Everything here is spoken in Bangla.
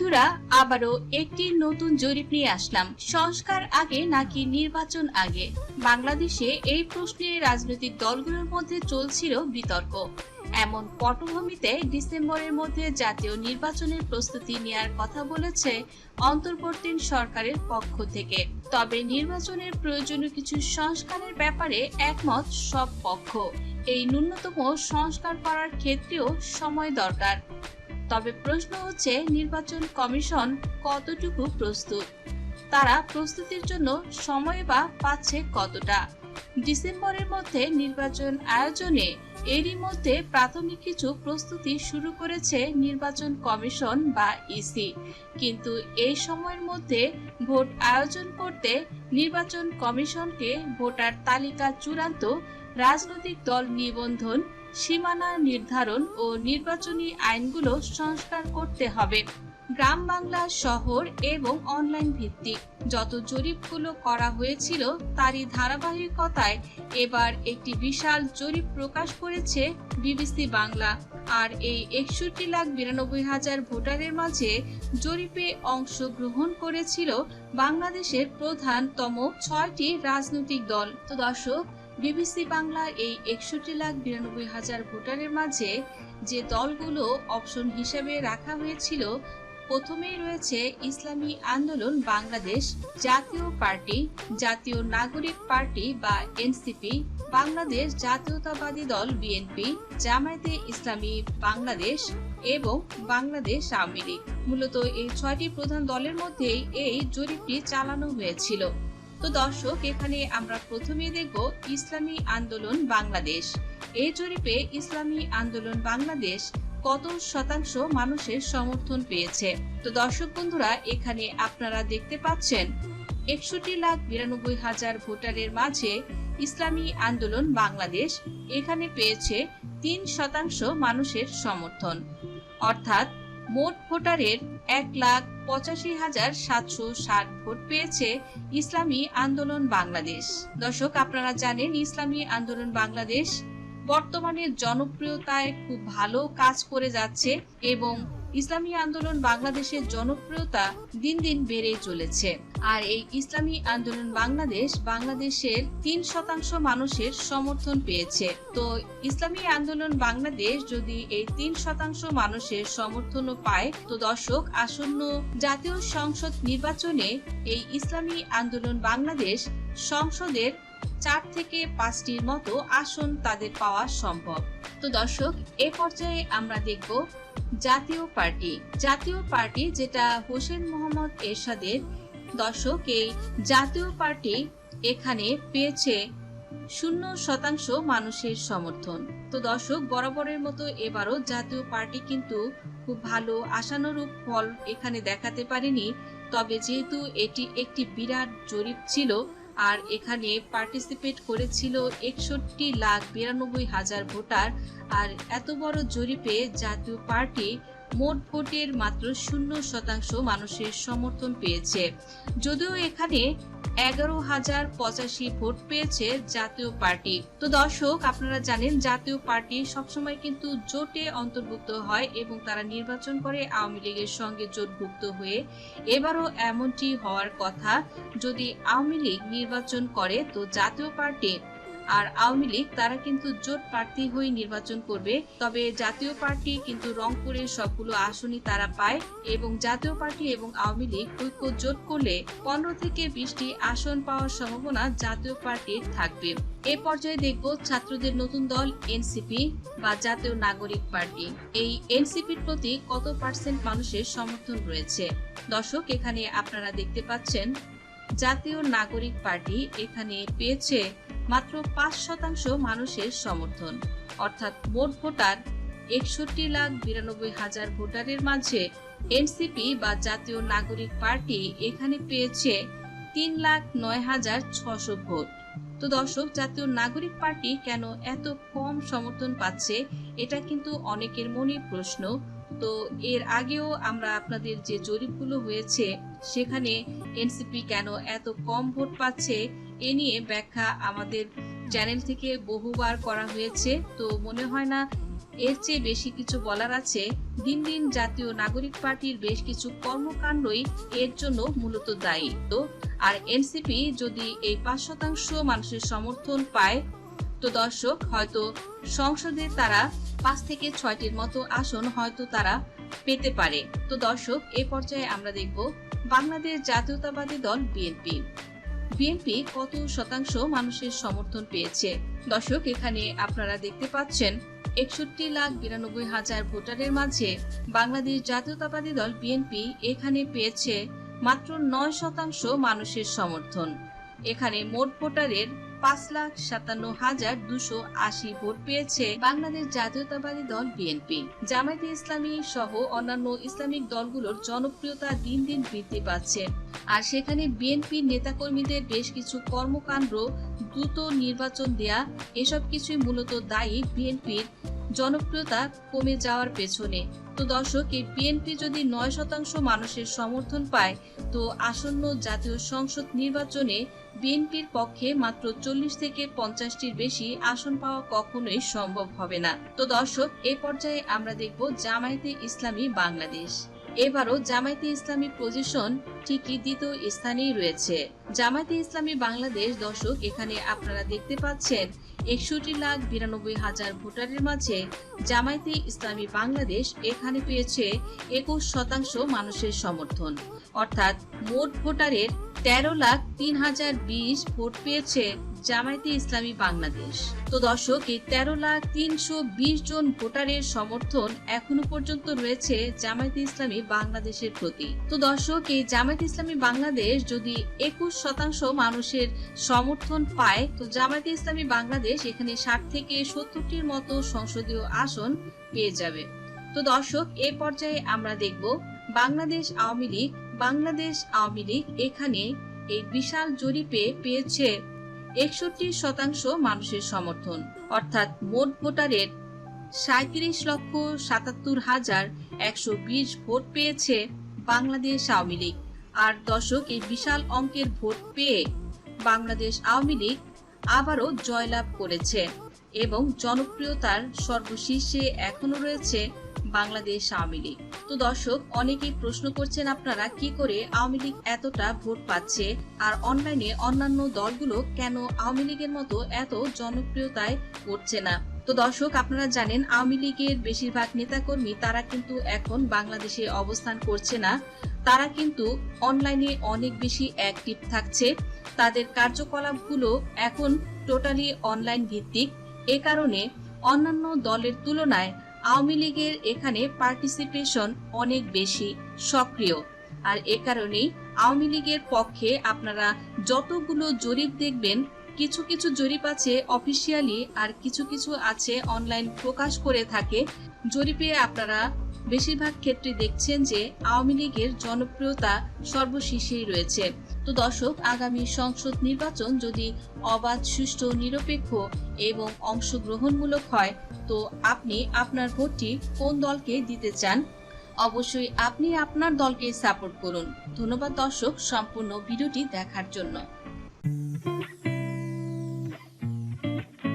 বন্ধুরা, আবারও একটি নতুন জরিপ নিয়ে আসলাম। সংস্কার আগে নাকি নির্বাচন আগে? বাংলাদেশে এই প্রশ্নে রাজনৈতিক দলগুলোর মধ্যে চলছিল বিতর্ক। এমন পটভূমিতে ডিসেম্বরের মধ্যে জাতীয় নির্বাচনের প্রস্তুতি নেয়ার কথা বলেছে অন্তর্বর্তী সরকারের পক্ষ থেকে। তবে নির্বাচনের প্রয়োজনীয় কিছু সংস্কারের ব্যাপারে একমত সব পক্ষ। এই ন্যূনতম সংস্কার করার ক্ষেত্রেও সময় দরকার। তবে প্রশ্ন হচ্ছে, নির্বাচন কমিশন কতটুকু প্রস্তুত? তারা প্রস্তুতির জন্য সময় বা পাচ্ছে কতটা? ডিসেম্বরের মধ্যে নির্বাচন আয়োজনে এরই মধ্যে প্রাথমিক কিছু প্রস্তুতি শুরু করেছে নির্বাচন কমিশন বা ইসি। কিন্তু এই সময়ের মধ্যে ভোট আয়োজন করতে নির্বাচন কমিশনকে ভোটার তালিকা চূড়ান্ত রাজনৈতিক দল নিবন্ধন সীমানা নির্ধারণ ও নির্বাচনী আইনগুলো সংস্কার করতে হবে। গ্রাম বাংলা শহর এবং অনলাইন ভিত্তিক। যত জরিপগুলো করা হয়েছিল তারই ধারাবাহিকতায় এবার একটি বিশাল জরিপ প্রকাশ করেছে বিবিসি বাংলা। আর এই একষট্টি লাখ বিরানব্বই হাজার ভোটারের মাঝে জরিপে অংশগ্রহণ করেছিল বাংলাদেশের প্রধানতম ছয়টি রাজনৈতিক দল। তো দর্শক বিবিসি বাংলা এই একষট্টি লাখ বিরানব্বই হাজার ভোটারের মাঝে যে দলগুলো অপশন হিসেবে রাখা হয়েছিল, প্রথমেই রয়েছে ইসলামী আন্দোলন বাংলাদেশ, জাতীয় পার্টি, জাতীয় নাগরিক পার্টি বা এনসিপি, বাংলাদেশ জাতীয়তাবাদী দল বিএনপি, জামায়াতে ইসলামী বাংলাদেশ এবং বাংলাদেশ আওয়ামী লীগ। মূলত এই ছয়টি প্রধান দলের মধ্যেই এই জরিপটি চালানো হয়েছিল। তো দর্শক, এখানে আমরা প্রথমেই দেখব ইসলামী আন্দোলন বাংলাদেশ। এই জরিপে ইসলামী আন্দোলন বাংলাদেশ কত শতাংশ মানুষের সমর্থন পেয়েছে? তো দর্শক বন্ধুরা, এখানে আপনারা দেখতে পাচ্ছেন, একষট্টি লাখ বিরানব্বই হাজার ভোটারের মাঝে ইসলামী আন্দোলন বাংলাদেশ এখানে পেয়েছে তিন শতাংশ মানুষের সমর্থন। অর্থাৎ মোট ভোটারের এক লাখ পঁচাশি হাজার সাতশো ষাট ভোট পেয়েছে ইসলামী আন্দোলন বাংলাদেশ। দর্শক, আপনারা জানেন ইসলামী আন্দোলন বাংলাদেশ বর্তমানে জনপ্রিয়তায় খুব ভালো কাজ করে যাচ্ছে এবং ইসলামী আন্দোলন বাংলাদেশের জনপ্রিয়তা দিন দিন বেড়ে চলেছে। আর এই ইসলামী আন্দোলন বাংলাদেশ বাংলাদেশের তিন শতাংশ মানুষের সমর্থন পেয়েছে। তো ইসলামী আন্দোলন বাংলাদেশ যদি এই তিন শতাংশ মানুষের সমর্থনও পায়, তো দর্শক, আসন্ন জাতীয় সংসদ নির্বাচনে এই ইসলামী আন্দোলন বাংলাদেশ সংসদের চার থেকে পাঁচটির মতো আসন তাদের পাওয়া সম্ভব। তো দর্শক, এ পর্যায়ে আমরা দেখব জাতীয় পার্টি। জাতীয় পার্টি যেটা হোসেন মোহাম্মদ এরশাদের, দর্শক, এই জাতীয় পার্টি এখানে পেয়েছে শূন্য শতাংশ মানুষের সমর্থন। তো দর্শক, বরাবরের মতো এবারও জাতীয় পার্টি কিন্তু খুব ভালো আশানুরূপ ফল এখানে দেখাতে পারেনি। তবে যেহেতু এটি একটি বিরাট জরিপ ছিল আর এখানে পার্টিসিপেট করেছিল একষট্টি লাখ বিরানব্বই হাজার ভোটার। আর এত বড় জরিপে জাতীয় পার্টি মোট ভোটের মাত্র শূন্য শতাংশ মানুষের সমর্থন পেয়েছে। যদিও এখানে এগারো হাজার পঁচাশি ভোট পেয়েছে জাতীয় পার্টি। তো দর্শক, আপনারা জানেন জাতীয় পার্টি সবসময় কিন্তু জোটে অন্তর্ভুক্ত হয় এবং তারা নির্বাচন করে আওয়ামী লীগের সঙ্গে জোটভুক্ত হয়ে এবারও এমনটি হওয়ার কথা, যদি আওয়ামী লীগ নির্বাচন করে, তো জাতীয় পার্টি আর আওয়ামী লীগ, তারা কিন্তু জোট প্রার্থী হয়ে নির্বাচন করবে। তবে জাতীয় পার্টি কিন্তু রংপুরের সবগুলো আসনই তারা পায় এবং জাতীয় পার্টি এবং আওয়ামী লীগ ঐক্য জোট করলে পনেরো থেকে বিশটি আসন পাওয়ার সম্ভাবনা জাতীয় পার্টির থাকবে। এ পর্যায়ে দেখব ছাত্রদের নতুন দল এনসিপি বা জাতীয় নাগরিক পার্টি। এই এনসিপির প্রতি কত পার্সেন্ট মানুষের সমর্থন রয়েছে? দর্শক, এখানে আপনারা দেখতে পাচ্ছেন, জাতীয় নাগরিক পার্টি এখানে পেয়েছে মাত্র পাঁচ শতাংশ মানুষের সমর্থন। অর্থাৎ মোট ভোটার একষট্টি লাখ বিরানব্বই হাজার ভোটারের মাঝে এনসিপি বা জাতীয় নাগরিক পার্টি এখানে পেয়েছে তিন লাখ নয় হাজার ছশো ভোট। তো দর্শক, জাতীয় নাগরিক পার্টি কেন এত কম সমর্থন পাচ্ছে, এটা কিন্তু অনেকের মনে প্রশ্ন। তো এর আগেও আমরা আপনাদের যে জরিপগুলো হয়েছে, সেখানে এনসিপি কেন এত কম ভোট পাচ্ছে এ নিয়ে ব্যাখ্যা আমাদের চ্যানেল থেকে বহুবার করা হয়েছে। তো মনে হয় না এর চেয়ে বেশি কিছু বলার আছে। দিন দিন জাতীয় নাগরিক পার্টির বেশ কিছু কর্মকাণ্ডই এর জন্য মূলত দায়ী। তো আর এনসিপি যদি এই পাঁচ শতাংশ মানুষের সমর্থন পায়, তো দর্শক, হয়তো সংসদে তারা পাঁচ থেকে ছয়টির মতো আসন হয়তো তারা পেতে পারে। তো দর্শক, এ পর্যায়ে আমরা দেখব বাংলাদেশ জাতীয়তাবাদী দল বিএনপি। বিএনপি কত শতাংশ মানুষের সমর্থন পেয়েছে? দর্শক, এখানে আপনারা দেখতে পাচ্ছেন, একষট্টি লাখ বিরানব্বই হাজার ভোটারের মাঝে বাংলাদেশ জাতীয়তাবাদী দল বিএনপি এখানে পেয়েছে মাত্র নয় শতাংশ মানুষের সমর্থন। এখানে মোট ভোটারের পাঁচ লাখ সাতান্ন হাজার দুশো আশি ভোট পেয়েছে বাংলাদেশ জাতীয়তাবাদী দল বিএনপি। জামায়াতে ইসলামী সহ অন্যান্য ইসলামিক দলগুলোর জনপ্রিয়তা দিন দিন বৃদ্ধি পাচ্ছে। আর সেখানে বিএনপির নেতাকর্মীদের বেশ কিছু কর্মকাণ্ড, দ্রুত নির্বাচন দেয়া, এসব কিছুই মূলত দায়ী বিএনপির জনপ্রিয়তা কমে যাওয়ার পেছনে। তো দর্শক, এই বিএনপি যদি নয় শতাংশ মানুষের সমর্থন পায়, তো আসন্ন জাতীয় সংসদ নির্বাচনে বিএনপির পক্ষে মাত্র চল্লিশ থেকে পঞ্চাশটির বেশি আসন পাওয়া কখনোই সম্ভব হবে না। তো দর্শক, এ পর্যায়ে আমরা দেখব জামায়াতে ইসলামী বাংলাদেশ। এবারও জামায়াতে ইসলামী পজিশন ঠিকই দ্বিতীয় স্থানেই রয়েছে। জামায়াতে ইসলামী বাংলাদেশ দর্শক, এখানে আপনারা দেখতে পাচ্ছেন একষট্টি লাখ বিরানব্বই হাজার ভোটারের মাঝে জামায়াতে ইসলামী বাংলাদেশ এখানে পেয়েছে একুশ শতাংশ মানুষের সমর্থন। অর্থাৎ মোট ভোটারের তেরো লাখ তিন হাজার বিশ ভোট পেয়েছে জামায়াতে ইসলামী বাংলাদেশ। তো দর্শক, এই তেরো লাখ তিনশো বিশ জন ভোটারের সমর্থন এখনও পর্যন্ত রয়েছে জামায়াতে ইসলামী বাংলাদেশের প্রতি। তো দর্শক, এই জামায়াতে ইসলামী বাংলাদেশ যদি একুশ শতাংশ মানুষের সমর্থন পায়, তো জামায়াতে ইসলামী বাংলাদেশ এখানে ষাট থেকে সত্তরটির মতো সংসদীয় আসন পেয়ে যাবে। তো দর্শক, এ পর্যায়ে আমরা দেখব বাংলাদেশ আওয়ামী লীগ। বাংলাদেশ আওয়ামী লীগ এখানে এই বিশাল জরিপে পেয়েছে একষট্টি শতাংশ মানুষের সমর্থন। অর্থাৎ মোট ভোটারের সাঁত্রিশ লক্ষ সাতাত্তর হাজার একশো বিশ ভোট পেয়েছে বাংলাদেশ আওয়ামী লীগ। আর দর্শক, এই বিশাল অঙ্কের ভোট পেয়ে বাংলাদেশ আওয়ামী লীগ আবারও জয়লাভ করেছে এবং জনপ্রিয়তার সর্বশীর্ষে এখনও রয়েছে বাংলাদেশ আওয়ামী লীগ। তো দর্শক, অনেকেই প্রশ্ন করছেন আপনারা কি করে আওয়ামী লীগ এতটা ভোট পাচ্ছে আর অনলাইনে অন্যান্য দলগুলো কেন আওয়ামী লীগের মতো এত জনপ্রিয়তায় করছে না? তো দর্শক, আপনারা জানেন আওয়ামী লীগের বেশিরভাগ নেতাকর্মী তারা কিন্তু এখন বাংলাদেশে অবস্থান করছে না। তারা কিন্তু অনলাইনে অনেক বেশি অ্যাক্টিভ থাকছে। তাদের কার্যকলাপগুলো এখন টোটালি অনলাইন ভিত্তিক। এ কারণে অন্যান্য দলের তুলনায় আওয়ামী লীগের এখানে পার্টিসিপেশন অনেক বেশি সক্রিয়। আর এ কারণেই আওয়ামী লীগের পক্ষে আপনারা যতগুলো জরিপ দেখবেন, কিছু কিছু জরিপ আছে অফিসিয়ালি আর কিছু কিছু আছে অনলাইন প্রকাশ করে থাকে। জরিপে আপনারা বেশিরভাগ ক্ষেত্রে দেখছেন যে আওয়ামী লীগের জনপ্রিয়তা সর্বশেষেই রয়েছে। তো দর্শক, আগামী সংসদ নির্বাচন যদি অবাধ, সুষ্ঠু, নিরপেক্ষ এবং অংশগ্রহণমূলক হয়, তো আপনি আপনার ভোটটি কোন দলকে দিতে চান? অবশ্যই আপনি আপনার দলকে সাপোর্ট করুন। ধন্যবাদ দর্শক, সম্পূর্ণ ভিডিওটি দেখার জন্য।